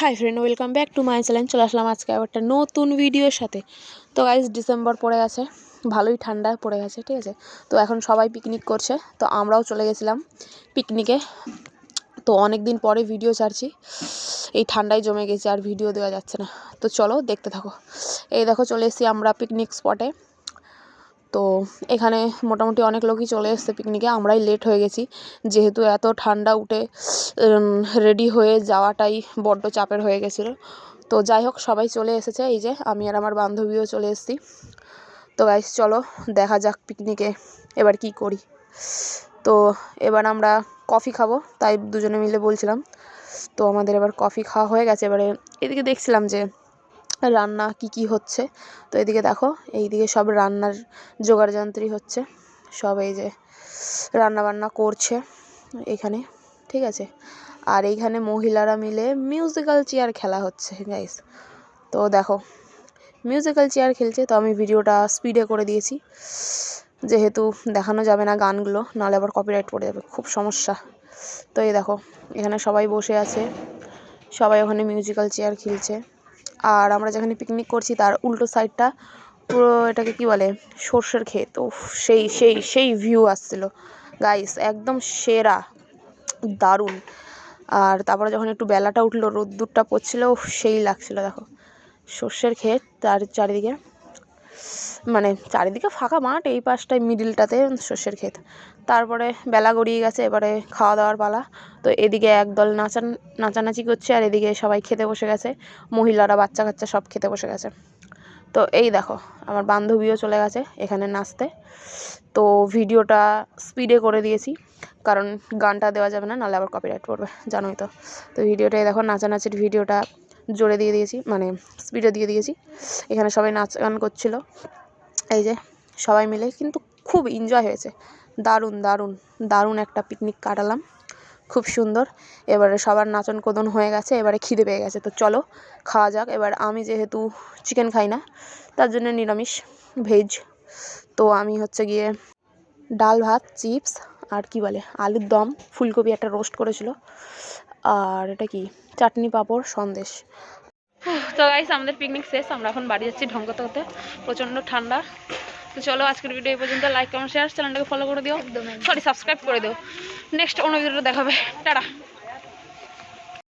Hi friend welcome back to my channel চলে আসলাম আজকে আবার একটা নতুন ভিডিওর সাথে। তো গাইজ ডিসেম্বর পড়ে গেছে। ভালোই ঠান্ডা পড়ে গেছে, ঠিক আছে? তো এখন সবাই পিকনিক করছে। তো আমরাও চলে গেছিলাম পিকনিকে তো অনেক দিন পরে ভিডিও ছাড়ছি। এই ঠান্ডায় জমে গেছে, আর ভিডিও দেওয়া যাচ্ছে না। তো চলো দেখতে থাকো। এই দেখো, চলে এসেছি আমরা পিকনিক স্পটে তো এখানে মোটামুটি অনেক লোকই চলে এসছে পিকনিকে আমরাই লেট হয়ে গেছি। যেহেতু এত ঠান্ডা উঠে রেডি হয়ে যাওয়াটাই বড্ড চাপের হয়ে গেছিল। তো যাই হোক, সবাই চলে এসেছে। এই যে আমি আর আমার বান্ধবীও চলে এসেছি। তো গাইস চলো দেখা যাক পিকনিকে এবার কি করি। তো এবার আমরা কফি খাব, তাই দুজনে মিলে বলছিলাম। তো আমাদের এবার কফি খাওয়া হয়ে গেছে। এবারে এদিকে দেখছিলাম যে রান্না কি কি হচ্ছে। তো এদিকে দেখো, এইদিকে সব রান্নার জোগাড় যন্ত্রই হচ্ছে। সব এই যে রান্না বান্না করছে এখানে, ঠিক আছে। আর এইখানে মহিলারা মিলে মিউজিক্যাল চেয়ার খেলা হচ্ছে গাইস তো দেখো মিউজিক্যাল চেয়ার খেলছে, তো আমি ভিডিওটা স্পিডে করে দিয়েছি। যেহেতু দেখানো যাবে না গানগুলো, নাহলে আবার কপিরাইট পড়ে যাবে, খুব সমস্যা। তো এই দেখো, এখানে সবাই বসে আছে, সবাই ওখানে মিউজিক্যাল চেয়ার খেলছে। আর আমরা যেখানে পিকনিক করছি তার উল্টো সাইডটা পুরো এটাকে কি বলে, সর্ষের ক্ষেত। ও সেই সেই সেই ভিউ আসছিল। গাইস একদম সেরা, দারুণ। আর তারপরে যখন একটু বেলাটা উঠল, রোদ্দুরটা পড়ছিল সেই লাগছিল, দেখো। সর্ষের ক্ষেত, তার চারিদিকে মানে চারিদিকে ফাঁকা মাঠ, এই পাশটায় মিডিলটাতে সর্ষের ক্ষেত। তারপরে বেলা গড়িয়ে গেছে, এবারে খাওয়া দাওয়ার পালা। তো এদিকে একদল নাচান নাচানাচি করছে, আর এদিকে সবাই খেতে বসে গেছে। মহিলারা বাচ্চা কাচ্চা সব খেতে বসে গেছে। তো এই দেখো, আমার বান্ধবীও চলে গেছে এখানে নাচতে। তো ভিডিওটা স্পিডে করে দিয়েছি, কারণ গানটা দেওয়া যাবে না, নাহলে আবার কপিরাইট পড়বে, জানোই তো। তো ভিডিওটাই দেখো, নাচানাচির ভিডিওটা জোরে দিয়ে দিয়েছি মানে স্পিডে দিয়ে দিয়েছি। এখানে সবাই নাচ গান করছিল। এই যে সবাই মিলে কিন্তু খুব এনজয় হয়েছে। দারুণ দারুণ দারুণ একটা পিকনিক কাটালাম। খুব সুন্দর। এবারে সবার নাচন কোদন হয়ে গেছে, এবারে খিদে পেয়ে গেছে। তো চলো খাওয়া যাক। এবার আমি যেহেতু চিকেন খাই না, তার জন্য নিরামিষ ভেজ তো আমি হচ্ছে গিয়ে ডাল ভাত চিপস আর কি বলে, আলুর দম, ফুলকপি একটা রোস্ট করেছিল। আর এটা কি? চাটনি পাঁপড় সন্দেশ। তো গাইস আমাদের পিকনিক শেষ আমরা এখন বাড়ি যাচ্ছি ঢং করতে করতে প্রচণ্ড ঠান্ডা। তো চলো আজকের ভিডিও এই পর্যন্ত লাইক কমেন্ট শেয়ার চ্যানেলটাকে ফলো করে দিও। সরি সাবস্ক্রাইব করে দিও। নেক্সট অন্য ভিডিওটা দেখাবে। টাটা।